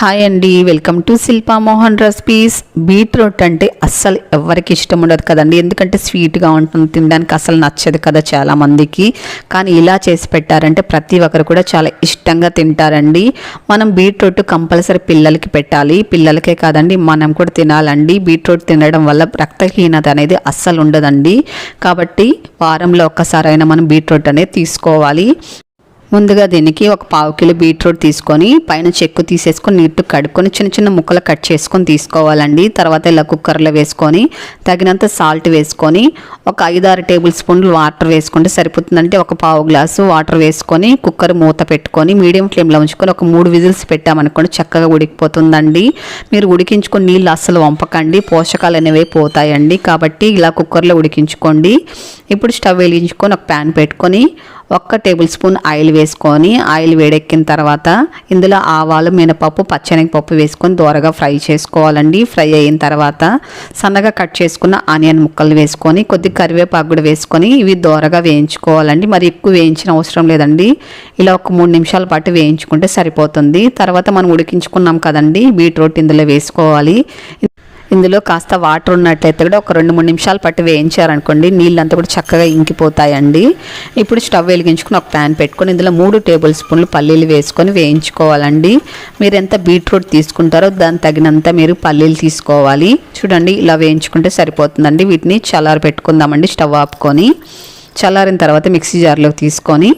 Hi అండి welcome to Shilpa Mohan recipes beetroot అంటే అస్సలు ఎవరికి ఇష్టం ఉండదు కదండి. ఎందుకంటే స్వీట్గా ఉంటుంది తినడానికి అసలు నచ్చదు కదా చాలా మందికి. కానీ ఇలా చేసి పెట్టారంటే ప్రతి ఒక్కరు కూడా చాలా ఇష్టంగా తింటారండి. మనం బీట్రూట్ కంపల్సరీ పిల్లలకి పెట్టాలి. పిల్లలకే కాదండి మనం కూడా తినాలండి. బీట్రూట్ తినడం వల్ల రక్తహీనత అనేది అస్సలు ఉండదండి. కాబట్టి వారంలో ఒక్కసారైనా మనం బీట్రూట్ అనేది తీసుకోవాలి. ముందుగా దీనికి ఒక పావు కిలో బీట్రూట్ తీసుకొని పైన చెక్కు తీసేసుకొని నీట్టు కడుక్కొని చిన్న చిన్న ముక్కలు కట్ చేసుకొని తీసుకోవాలండి. తర్వాత ఇలా కుక్కర్లో వేసుకొని తగినంత సాల్ట్ వేసుకొని ఒక ఐదారు టేబుల్ స్పూన్లు వాటర్ వేసుకుంటే సరిపోతుందంటే ఒక పావు గ్లాసు వాటర్ వేసుకొని కుక్కర్ మూత పెట్టుకొని మీడియం ఫ్లేమ్లో ఉంచుకొని ఒక మూడు విజిల్స్ పెట్టామనుకోండి చక్కగా ఉడికిపోతుందండి. మీరు ఉడికించుకొని నీళ్ళు అస్సలు వంపకండి. పోషకాలు అనేవి పోతాయండి. కాబట్టి ఇలా కుక్కర్లో ఉడికించుకోండి. ఇప్పుడు స్టవ్ వెలిగించుకొని ఒక ప్యాన్ పెట్టుకొని ఒక్క టేబుల్ స్పూన్ ఆయిల్ వేసుకొని ఆయిల్ వేడెక్కిన తర్వాత ఇందులో ఆవాలు మినపప్పు పచ్చనగపప్పు వేసుకొని దోరగా ఫ్రై చేసుకోవాలండి. ఫ్రై అయిన తర్వాత సన్నగా కట్ చేసుకున్న ఆనియన్ ముక్కలు వేసుకొని కొద్ది కరివేపాకు కూడా వేసుకొని ఇవి దోరగా వేయించుకోవాలండి. మరి ఎక్కువ వేయించిన అవసరం లేదండి. ఇలా ఒక మూడు నిమిషాల పాటు వేయించుకుంటే సరిపోతుంది. తర్వాత మనం ఉడికించుకున్నాం కదండి బీట్రూట్ ఇందులో వేసుకోవాలి. ఇందులో కాస్త వాటర్ ఉన్నట్లయితే కూడా ఒక రెండు మూడు నిమిషాలు పట్టి వేయించారనుకోండి నీళ్ళంతా కూడా చక్కగా ఇంకిపోతాయండి. ఇప్పుడు స్టవ్ వెలిగించుకుని ఒక ప్యాన్ పెట్టుకొని ఇందులో మూడు టేబుల్ స్పూన్లు పల్లీలు వేసుకొని వేయించుకోవాలండి. మీరు ఎంత బీట్రూట్ తీసుకుంటారో దాని తగినంత మీరు పల్లీలు తీసుకోవాలి. చూడండి ఇలా వేయించుకుంటే సరిపోతుందండి. వీటిని చల్లారి పెట్టుకుందామండి స్టవ్ ఆపుకొని. చల్లారిన తర్వాత మిక్సీ జార్లోకి తీసుకొని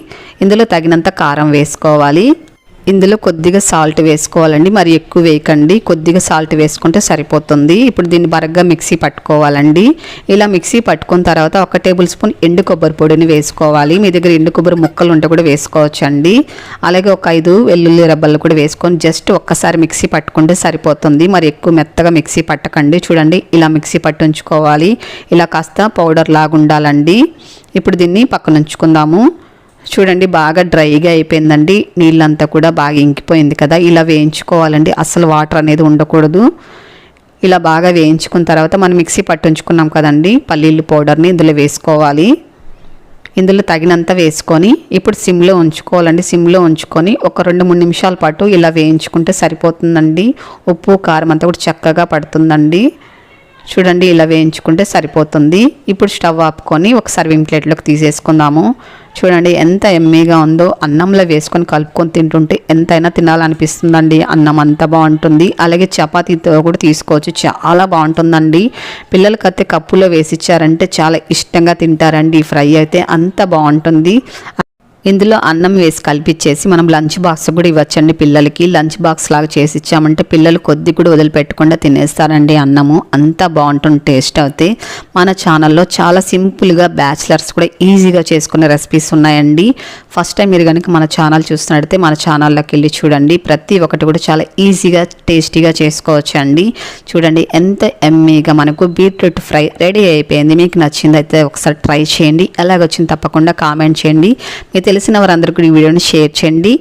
ఇందులో తగినంత కారం వేసుకోవాలి. ఇందులో కొద్దిగా సాల్ట్ వేసుకోవాలండి. మరి ఎక్కువ వేయకండి. కొద్దిగా సాల్ట్ వేసుకుంటే సరిపోతుంది. ఇప్పుడు దీన్ని బరగ్గా మిక్సీ పట్టుకోవాలండి. ఇలా మిక్సీ పట్టుకున్న తర్వాత ఒక టేబుల్ స్పూన్ ఎండు కొబ్బరి పొడిని వేసుకోవాలి. మీ దగ్గర ఎండు కొబ్బరి ముక్కలు ఉంటే కూడా వేసుకోవచ్చు అండి అలాగే ఒక ఐదు వెల్లుల్లి రబ్బలు కూడా వేసుకొని జస్ట్ ఒక్కసారి మిక్సీ పట్టుకుంటే సరిపోతుంది. మరి ఎక్కువ మెత్తగా మిక్సీ పట్టకండి. చూడండి ఇలా మిక్సీ పట్టు ఉంచుకోవాలి. ఇలా కాస్త పౌడర్ లాగా ఉండాలండి. ఇప్పుడు దీన్ని పక్కన ఉంచుకుందాము. చూడండి బాగా డ్రైగా అయిపోయిందండి. నీళ్ళంతా కూడా బాగా ఇంకిపోయింది కదా. ఇలా వేయించుకోవాలండి. అసలు వాటర్ అనేది ఉండకూడదు. ఇలా బాగా వేయించుకున్న తర్వాత మనం మిక్సీ పట్టించుకున్నాం కదండి. పల్లీలు పౌడర్ని ఇందులో వేసుకోవాలి. ఇందులో తగినంత వేసుకొని ఇప్పుడు సిమ్లో ఉంచుకోవాలండి. సిమ్లో ఉంచుకొని ఒక రెండు మూడు నిమిషాల పాటు ఇలా వేయించుకుంటే సరిపోతుందండి. ఉప్పు కారం అంతా కూడా చక్కగా పడుతుందండి. చూడండి ఇలా వేయించుకుంటే సరిపోతుంది. ఇప్పుడు స్టవ్ ఆపుకొని ఒక సర్వింగ్ ప్లేట్లోకి తీసేసుకుందాము. చూడండి ఎంత ఎమ్మీగా ఉందో అన్నంలో వేసుకొని కలుపుకొని తింటుంటే ఎంతైనా తినాలనిపిస్తుందండి. అన్నం అంత బాగుంటుంది. అలాగే చపాతీతో కూడా తీసుకోవచ్చు. చాలా బాగుంటుందండి. పిల్లలకైతే కప్పులో వేసి ఇచ్చారంటే చాలా ఇష్టంగా తింటారండి. ఈ ఫ్రై అయితే అంత బాగుంటుంది. ఇందులో అన్నం వేసి కలిపిచ్చేసి మనం లంచ్ బాక్స్ కూడా ఇవ్వచ్చండి పిల్లలకి. లంచ్ బాక్స్ లాగా చేసి ఇచ్చామంటే పిల్లలు కొద్ది కూడా వదిలిపెట్టకుండా తినేస్తారండి అన్నము. అంత బాగుంటుంది టేస్ట్ అయితే మన ఛానల్లో చాలా సింపుల్గా బ్యాచిలర్స్ కూడా ఈజీగా చేసుకునే రెసిపీస్ ఉన్నాయండి. ఫస్ట్ టైం మీరు కనుక మన ఛానల్ చూస్తున్నట్టయితే మన ఛానల్లోకి వెళ్ళి చూడండి. ప్రతి ఒక్కటి కూడా చాలా ఈజీగా టేస్టీగా చేసుకోవచ్చు అండి చూడండి ఎంత ఎమ్మీగా మనకు బీట్రూట్ ఫ్రై రెడీ అయిపోయింది. మీకు నచ్చింది అయితే ఒకసారి ట్రై చేయండి. ఎలాగొచ్చింది తప్పకుండా కామెంట్ చేయండి. మీకు తెలిసిన వారందరికీ ఈ వీడియోని షేర్ చేయండి.